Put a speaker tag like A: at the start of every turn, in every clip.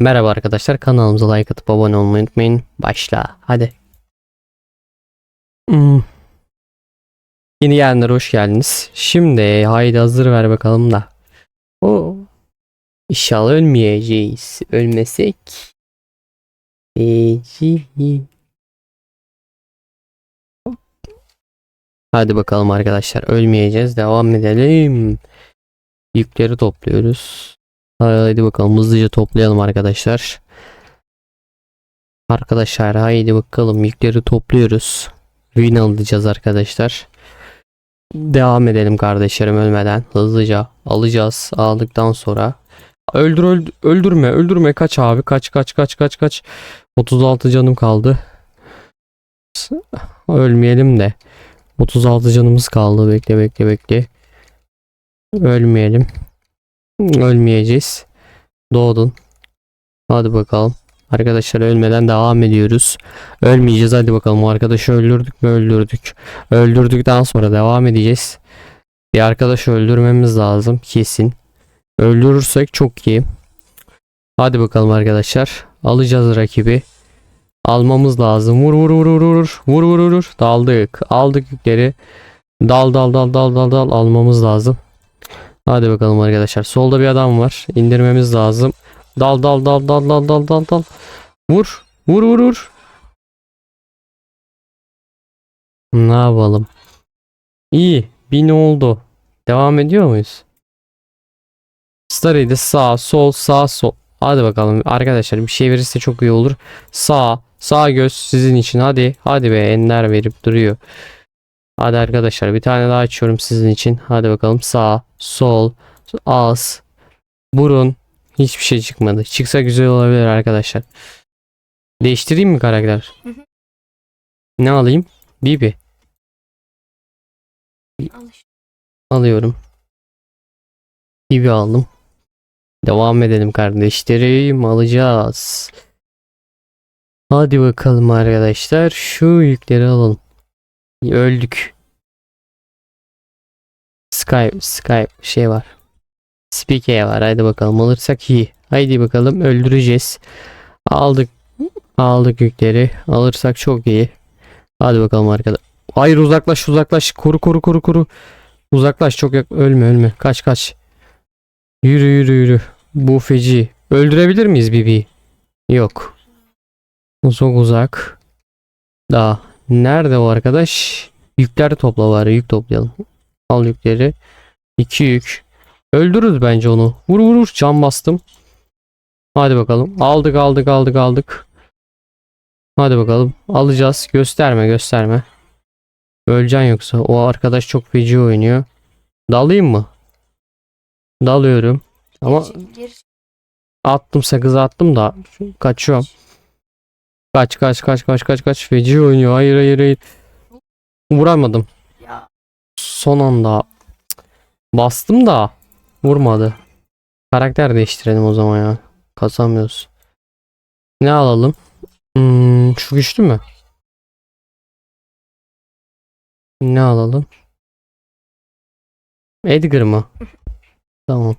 A: Merhaba arkadaşlar kanalımıza like atıp abone olmayı unutmayın. Başla hadi. Hmm. Yeni gelenler hoş geldiniz. Şimdi haydi hazır ver bakalım da. O İnşallah ölmeyeceğiz. Ölmesek. Hadi bakalım arkadaşlar ölmeyeceğiz. Devam edelim. Yükleri topluyoruz. Haydi bakalım hızlıca toplayalım arkadaşlar. Arkadaşlar haydi bakalım yükleri topluyoruz. Win alacağız arkadaşlar. Devam edelim kardeşlerim ölmeden. Hızlıca alacağız. Aldıktan sonra öldür öldür öldürme öldürme kaç abi kaç kaç kaç kaç kaç 36 canım kaldı. Ölmeyelim de 36 canımız kaldı. Bekle bekle bekle. Ölmeyelim. Ölmeyeceğiz. Doğdun. Hadi bakalım. Arkadaşlar ölmeden devam ediyoruz. Ölmeyeceğiz hadi bakalım. Arkadaşı öldürdük mü öldürdük. Öldürdükten sonra devam edeceğiz. Bir arkadaşı öldürmemiz lazım kesin. Öldürürsek çok iyi. Hadi bakalım arkadaşlar. Alacağız rakibi. Almamız lazım. Vur vur vur vur. Vur vur vur. vur. Daldık. Aldık yükleri. Dal dal dal dal dal dal almamız lazım. Hadi bakalım arkadaşlar. Solda bir adam var. İndirmemiz lazım. Dal dal dal dal dal dal dal dal. Vur. Vur vur vur. Ne yapalım? İyi. Bin oldu. Devam ediyor muyuz? Starıydı sağ sol sağ sol. Hadi bakalım arkadaşlar bir şey verirse çok iyi olur. Sağ sağ göz sizin için hadi. Hadi be ender verip duruyor. Hadi arkadaşlar bir tane daha açıyorum sizin için. Hadi bakalım sağ, sol, ağız, burun. Hiçbir şey çıkmadı. Çıksa güzel olabilir arkadaşlar. Değiştireyim mi karakter?
B: Hı hı.
A: Ne alayım? Bibi.
B: Al işte.
A: Alıyorum. Bibi aldım. Devam edelim kardeşlerim. Alacağız. Hadi bakalım arkadaşlar. Şu yükleri alalım. Öldük. Skype, Skype şey var. Speaker var. Haydi bakalım alırsak iyi. Haydi bakalım öldüreceğiz. Aldık. Aldık yükleri. Alırsak çok iyi. Hadi bakalım arkadaşlar. Hayır uzaklaş uzaklaş. Koru koru koru koru. Uzaklaş çok yak ölme ölme. Kaç kaç. Yürü yürü yürü. Bu feci. Öldürebilir miyiz Bibi? Yok. Çok uzak. Daha. Nerede o arkadaş? Yükler topla bari. Yük toplayalım. Al yükleri. İki yük. Öldürürüz bence onu. Vur vur vur. Can bastım. Hadi bakalım. Aldık aldık aldık aldık. Hadi bakalım. Alacağız. Gösterme gösterme. Öleceksin yoksa. O arkadaş çok feci oynuyor. Dalayım mı? Dalıyorum. Ama attım sakızı attım da kaçıyorum. Kaç kaç kaç kaç kaç kaç feci oynuyor. Hayır hayır hayır. Vuramadım. Son anda bastım da vurmadı. Karakter değiştirelim o zaman ya. Kasamıyoruz. Ne alalım? Hmm, şu güçlü mü? Ne alalım? Edgar mı? Tamam.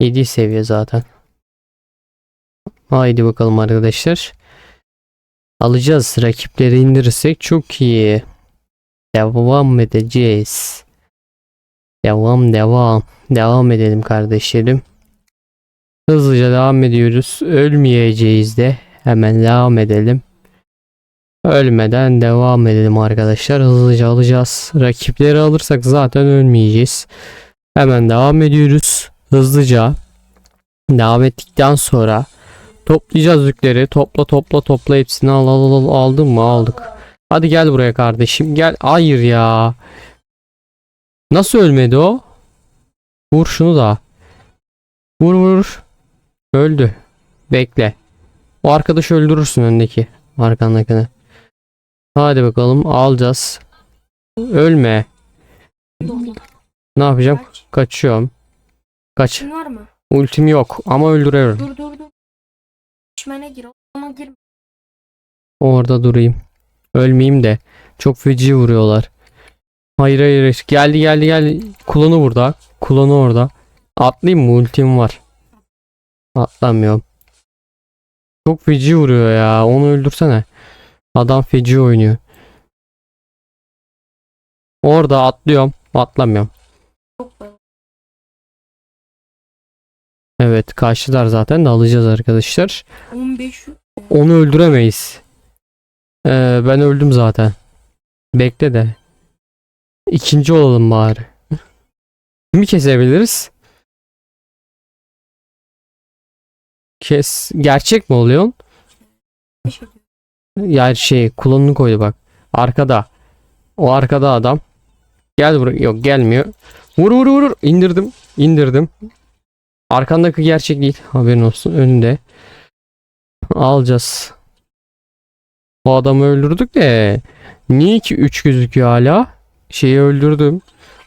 A: 7 seviye zaten. Haydi bakalım arkadaşlar. Alacağız. Rakipleri indirirsek çok iyi. Devam edeceğiz. Devam devam. Devam edelim kardeşlerim. Hızlıca devam ediyoruz. Ölmeyeceğiz de. Hemen devam edelim. Ölmeden devam edelim arkadaşlar. Hızlıca alacağız. Rakipleri alırsak zaten ölmeyeceğiz. Hemen devam ediyoruz. Hızlıca. Devam ettikten sonra toplayacağız yükleri. Topla topla topla hepsini al al al. Aldın mı? Aldık. Hadi gel buraya kardeşim. Gel. Hayır ya. Nasıl ölmedi o? Vur şunu da. Vur vur. Öldü. Bekle. O arkadaşı öldürürsün öndeki. Arkandakini. Hadi bakalım alacağız. Ölme. Ne yapacağım?
B: Kaç.
A: Kaçıyorum. Kaç. Ultim yok ama öldürüyorum.
B: Dur dur Düşmene gir ama girme.
A: Orada durayım. Ölmeyeyim de. Çok feci vuruyorlar. Hayır hayır. Geldi geldi geldi. Kullanı burada. Kullanı orada. Atlayayım mı? Ultim var. Atlamıyorum. Çok feci vuruyor ya. Onu öldürsene. Adam feci oynuyor. Orada atlıyorum. Atlamıyorum. Evet karşılar zaten de alacağız arkadaşlar.
B: 15
A: Onu öldüremeyiz. Ee, ben öldüm zaten. Bekle de. İkinci olalım bari. Kimi kesebiliriz? Kes. Gerçek mi oluyor? Yani şey kullanını koydu bak. Arkada. O arkada adam. Gel buraya. Yok gelmiyor. Vur vur vur. İndirdim. İndirdim. Arkandaki gerçek değil. Haberin olsun. Önünde. Alacağız. Bu adamı öldürdük de. Niye ki 3 gözüküyor hala? Şeyi öldürdüm.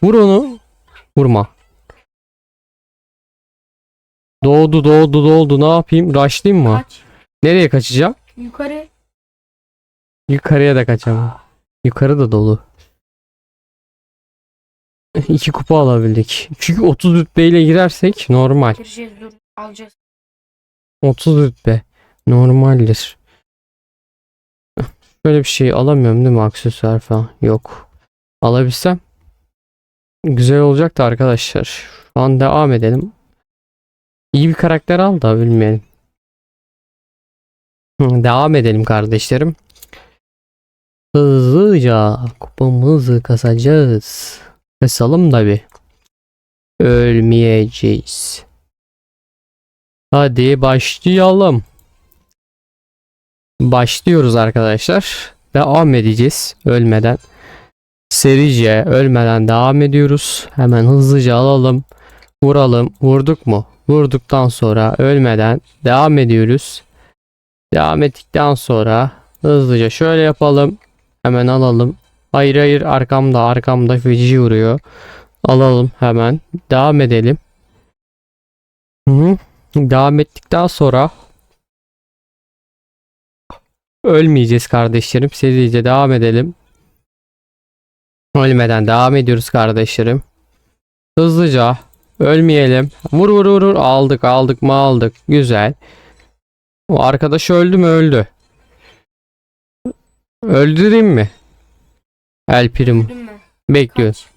A: Vur onu. Vurma. Doğdu doğdu doğdu. Ne yapayım? Rushlayayım mı?
B: Kaç.
A: Nereye kaçacağım?
B: Yukarı.
A: Yukarıya da kaçamam. Yukarı da dolu. İki kupa alabildik. Çünkü 30 rütbeyle girersek normal.
B: Gireceğiz dur. Alacağız.
A: 30 rütbe normaldir. Böyle bir şey alamıyorum değil mi aksesuar falan? Yok. Alabilsem güzel olacaktı arkadaşlar. Şu an devam edelim. İyi bir karakter al da bilmeyelim. Devam edelim kardeşlerim. Hızlıca kupamızı kasacağız. Kasalım da bir. Ölmeyeceğiz. Hadi başlayalım. Başlıyoruz arkadaşlar. Devam edeceğiz ölmeden. Serice ölmeden devam ediyoruz. Hemen hızlıca alalım. Vuralım. Vurduk mu? Vurduktan sonra ölmeden devam ediyoruz. Devam ettikten sonra hızlıca şöyle yapalım. Hemen alalım. Hayır hayır arkamda arkamda feci vuruyor. Alalım hemen. Devam edelim. Hı -hı. Devam ettikten sonra ölmeyeceğiz kardeşlerim. Serice devam edelim. Ölmeden devam ediyoruz kardeşlerim. Hızlıca ölmeyelim. Vur vur vur vur. aldık aldık mı aldık. Güzel. O arkadaş öldü mü öldü. Öldüreyim mi? El prim
B: Gördün mü?
A: bekliyor.
B: Kaç.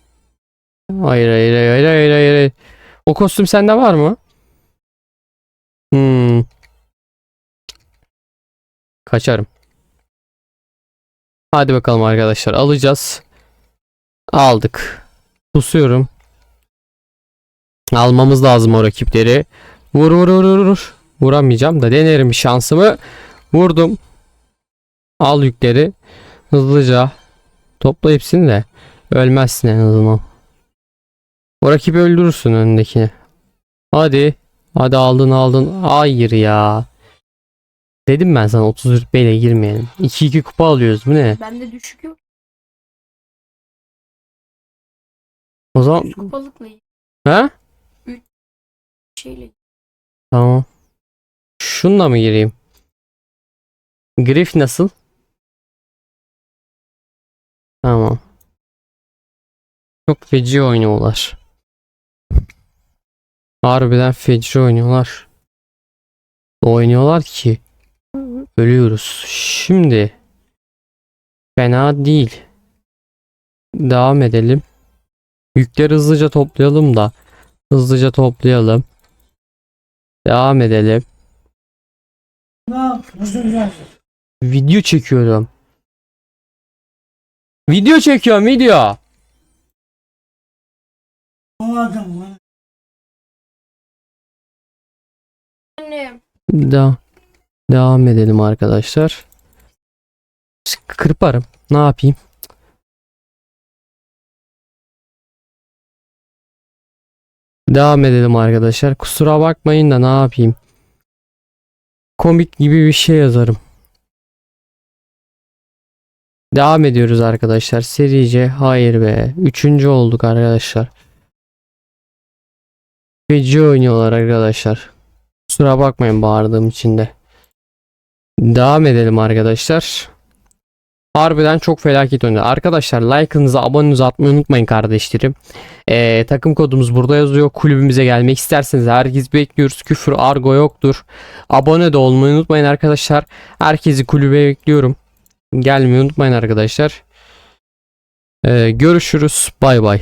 A: Hayır hayır hayır hayır hayır. hayır. O kostüm sende var mı? Hmm. Kaçarım. Hadi bakalım arkadaşlar alacağız. Aldık. Pusuyorum. Almamız lazım o rakipleri. Vur vur vur vur vur. Vuramayacağım da denerim şansımı. Vurdum. Al yükleri. Hızlıca. Topla hepsini de. Ölmezsin en azından. O rakibi öldürürsün önündekini. Hadi. Hadi aldın aldın. Hayır ya. Dedim ben sana 30 rütbeyle girmeyelim. 2-2 kupa alıyoruz. Bu ne?
B: Bende düşük yok.
A: O zaman
B: 100 kupalıkla
A: he?
B: şeyle.
A: Tamam. Şunla mı gireyim? Griff nasıl? Tamam. Çok feci oynuyorlar. Harbiden feci oynuyorlar. Oynuyorlar ki ölüyoruz. Şimdi fena değil. Devam edelim. Yükleri hızlıca toplayalım da hızlıca toplayalım. Devam edelim.
C: Ne yapıyorsun?
A: Video çekiyorum. Video çekiyorum video.
C: O adam lan.
A: Da devam edelim arkadaşlar. Kırparım. Ne yapayım? Devam edelim arkadaşlar. Kusura bakmayın da ne yapayım? Komik gibi bir şey yazarım. Devam ediyoruz arkadaşlar. Serice hayır be. Üçüncü olduk arkadaşlar. Feci oynuyorlar arkadaşlar. Kusura bakmayın bağırdığım için de. Devam edelim arkadaşlar. Harbiden çok felaket oynadı. Arkadaşlar like'ınızı abonenizi atmayı unutmayın kardeşlerim. Ee, takım kodumuz burada yazıyor. Kulübümüze gelmek isterseniz herkes bekliyoruz. Küfür argo yoktur. Abone de olmayı unutmayın arkadaşlar. Herkesi kulübe bekliyorum. Gelmeyi unutmayın arkadaşlar. Ee, görüşürüz. Bay bay.